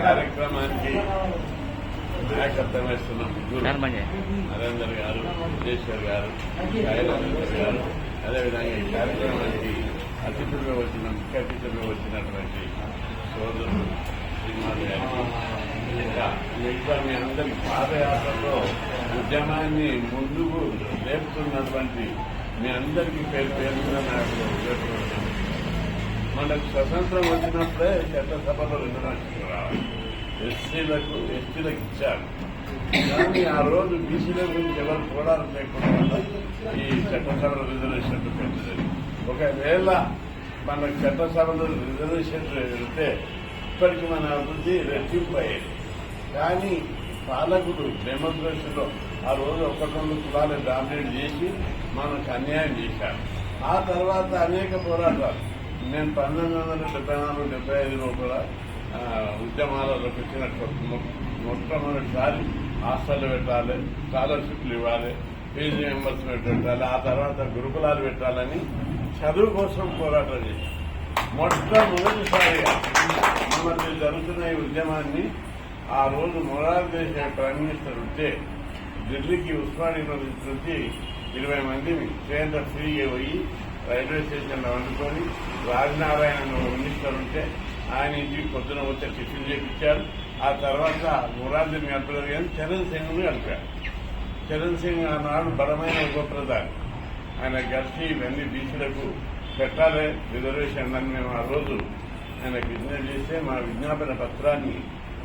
కార్యక్రమానికి నాయకత్వం వేస్తున్న నరేందర్ గారు విజేశ్వర్ గారు గారు అదేవిధంగా ఈ కార్యక్రమానికి అతిథులుగా వచ్చిన ముఖ్య అతిథులుగా వచ్చినటువంటి శ్రీనివాస్ గారికి ఇంకా మిగతా మీ అందరి పాదయాత్రలో ఉద్యమాన్ని ముందుకు లేపుతున్నటువంటి మీ అందరికీ పేరు పేరున నాకు మనకు స్వతంత్రం వచ్చినప్పుడే చట్టసభలో రిజర్వేషన్ రావాలి ఎస్సీలకు ఎస్టీలకు ఇచ్చారు. కానీ ఆ రోజు బీసీల గురించి ఎవరు కూడా లేకుండా ఈ చట్టసభలో రిజర్వేషన్ పెట్టలేదు. ఒకవేళ మనకు చట్టసభలో రిజర్వేషన్ వెళ్తే ఇప్పటికి మన అభివృద్ధి రెట్టింపు అయ్యేది కానీ పాలకుడు డెమోక్రసీలో ఆ రోజు ఒకటి రెండు కులాలు డామినేట్ చేసి మనకు అన్యాయం చేశారు. ఆ తర్వాత అనేక పోరాటాలు నేను పంతొమ్మిది వందల డెబ్బై నాలుగు డెబ్బై ఐదులో కూడా ఆ, ఉద్యమాలలోకి వచ్చినట్టు మొట్టమొదటిసారి హాస్టల్ పెట్టాలి స్కాలర్షిప్లు ఇవ్వాలి ఫీజు రియంబర్స్మెంట్ పెట్టాలి ఆ తర్వాత గురుకులాలు పెట్టాలని చదువు కోసం పోరాటం చేశాం మొట్టమొదటిసారిగా మనకి జరుగుతున్న ఈ ఉద్యమాన్ని ఆ రోజు మొరార్ దేశ ప్రైమ్ మినిస్టర్ ఉంటే ఢిల్లీకి ఉస్మాన్ యూనివర్సిటీ నుంచి ఇరవై మంది ట్రైన్లో ఫ్రీగా పోయి రైల్వే స్టేషన్లో వండుకొని రాజనారాయణ మినిస్టర్ ఉంటే ఆయన ఇంటికి పొద్దున వచ్చే టిఫిన్ చేపించారు ఆ తర్వాత మొరార్జీని కలిపలేదు కానీ చరణ్ సింగ్ను కలిపారు. చరణ్ సింగ్ ఆనాడు బలమైన ఉప ప్రధాని ఆయన కలిసి ఇవన్నీ బీసీలకు పెట్టాలి రిజర్వేషన్ అని మేము ఆ రోజు ఆయన విజ్ఞప్తి చేస్తే మా విజ్ఞాపన పత్రాన్ని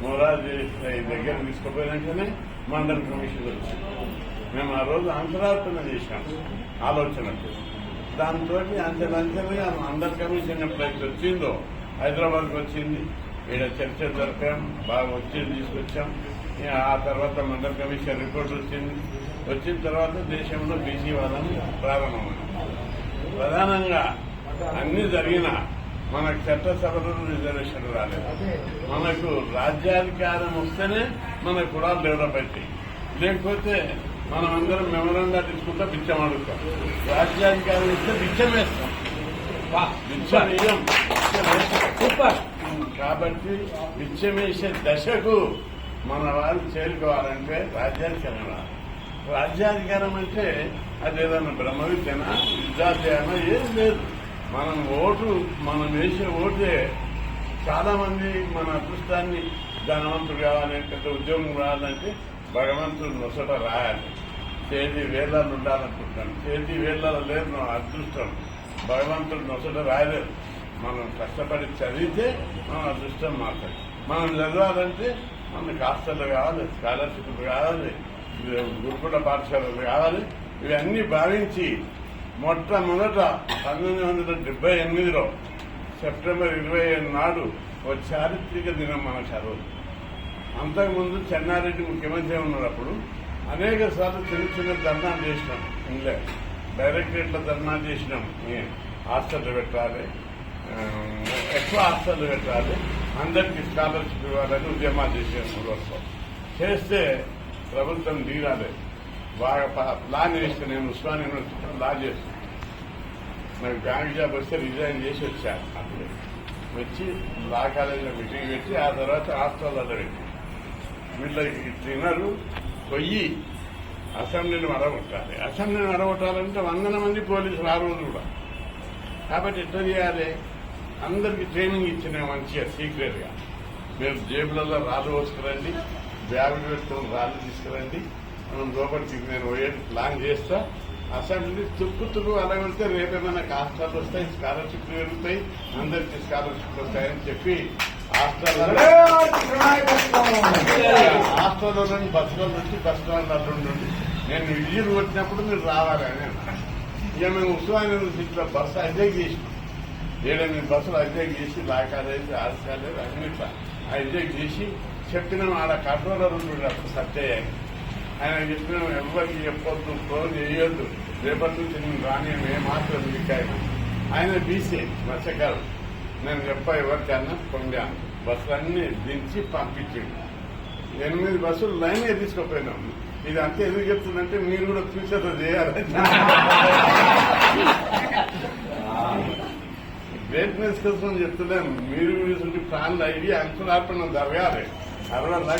మొరార్జీ దగ్గర తీసుకుపోయినాకనే మండల కమిషన్ వచ్చింది. మేము ఆ రోజు అంతరార్పణ చేశాం ఆలోచనకు దాంతో అంచెలంచెలుగా అందరి కమిషన్ ఎప్పుడైతే వచ్చిందో హైదరాబాద్కి వచ్చింది. ఇక్కడ చర్చ జరిపాం బాగా వచ్చి తీసుకొచ్చాం. ఆ తర్వాత మండల కమిషన్ రిపోర్ట్ వచ్చింది. వచ్చిన తర్వాత దేశంలో బీసీ వాదం ప్రారంభమైంది. ప్రధానంగా అన్ని జరిగిన మనకు చట్టసభలో రిజర్వేషన్ రాలేదు. మనకు రాజ్యాధికారం వస్తేనే మన కులాలు డెవలప్ అవుతాయి. లేకపోతే మనం అందరం మెమరంగా తీసుకుంటా బిచ్చం అడుగుతాం. రాజ్యాధికారం ఇస్తే బిచ్చం వేస్తాం. బిచ్చం వేయం కాబట్టి బిచ్చం వేసే దశకు మన వాళ్ళు చేరుకోవాలంటే రాజ్యాధికారం రావాలి. రాజ్యాధికారం అంటే అది ఏదన్నా బ్రహ్మ విద్యనా విద్యాధ్యాయనా ఏం లేదు. మనం ఓటు మనం వేసే ఓటే చాలా మంది మన అదృష్టాన్ని ధనవంతుడు కావాలి ఉద్యోగం రావాలంటే భగవంతుడు నొసట రాయాలి. చేతి వేళ్ళలో ఉండాలనుకుంటున్నాను. చేతి వేళ్ళలో లేదు నా అదృష్టం. భగవంతుడు నొసట రాయలేదు. మనం కష్టపడి చదివితే మన అదృష్టం మాట్లాడు మనం చదవాలంటే మనకి హాస్టల్ కావాలి స్కాలర్షిప్లు కావాలి గురుకుల పాఠశాలలు కావాలి. ఇవన్నీ భావించి మొట్టమొదట పంతొమ్మిది వందల డెబ్బై ఎనిమిదిలో సెప్టెంబర్ ఇరవై ఏడు నాడు ఒక చారిత్రక దినం మన చదువు అంతకుముందు చెన్నారెడ్డి ముఖ్యమంత్రి ఉన్నప్పుడు అనేక సార్లు చిన్న చిన్న ధర్నాలు చేసినాం. ఇంగ్లాండ్ డైరెక్టరేట్ల ధర్నాలు చేసినాం. హాస్టల్ పెట్టాలి. ఎక్కువ హాస్టల్ పెట్టాలి. అందరికీ స్కాలర్షిప్ ఇవ్వాలని ఉద్యమాలు చేసాం ప్రభుత్వం చేస్తే ప్రభుత్వం దిగాలి బాగా ప్లాన్ చేస్తే నేను ఉస్మాన్ యూనివర్సిటీ లా చేస్తాను నాకు బ్యాంక్ జాబ్ వస్తే రిజైన్ చేసి వచ్చాను అప్పుడు వచ్చి లా కాలేజీలో మీటింగ్ పెట్టి ఆ తర్వాత హాస్టల్లో పెట్టి వీళ్ళకి తినరు పొయ్యి అసెంబ్లీని మరగొట్టాలి అసెంబ్లీని మరగొట్టాలంటే వందల మంది పోలీసులు ఆ రోజు కూడా. కాబట్టి ఎట్లా చేయాలి? అందరికి ట్రైనింగ్ ఇచ్చిన మంచిగా సీక్రెట్గా మీరు జేబులలో రాళ్ళు పోసుకురండి బ్యాగులు పెట్టుకుని రాళ్ళు తీసుకురండి. మనం లోపలికి నేను పోయేది ప్లాన్ చేస్తా. అసెంబ్లీ తుక్కు తుక్కు అలా వెళ్తే రేపేమైనా కాస్టాలు వస్తాయి స్కాలర్షిప్లు పెరుగుతాయి అందరికి స్కాలర్షిప్లు వస్తాయని చెప్పి హాస్టల్లో నుండి బస్సులో నుంచి బస్ స్టాండ్ నుండి నేను ఇల్లు వచ్చినప్పుడు మీరు రావాలి అని ఇక మేము ఉస్మాన్ యూనివర్సిటీలో బస్సు హైజాక్ చేసినాం ఏడెనిమిది బస్సులు హైజాక్ చేసి లా కాలేజ్ ఆర్ట్స్ కాలేజ్ అన్ని ఇట్లా హైజాక్ చేసి చెప్పినాం ఆడ కంట్రోలర్ ఉంటుండే అప్పుడు సత్యయ్య. ఆయన చెప్పినాం ఎవరికి చెప్పొద్దు ఫోన్ చేయొద్దు. రేపటి నుంచి నేను రాని ఏ మాత్రం ఆయన. బీసీ మత్స్యకాలం నేను చెప్పా ఎవరికన్నా పొందాను బస్సులన్నీ దించి పంపించిండు. ఎనిమిది బస్సులు లైనే తీసుకుపోయినాం. ఇది అంతే ఎందుకు చెప్తుందంటే మీరు కూడా ఫ్యూచర్లో చేయాలి గ్రేట్నెస్ కోసం చెప్తున్నాను మీరు వీటి ప్లాన్లు అయ్యి అంకురార్పణ జరగాలి. అరవై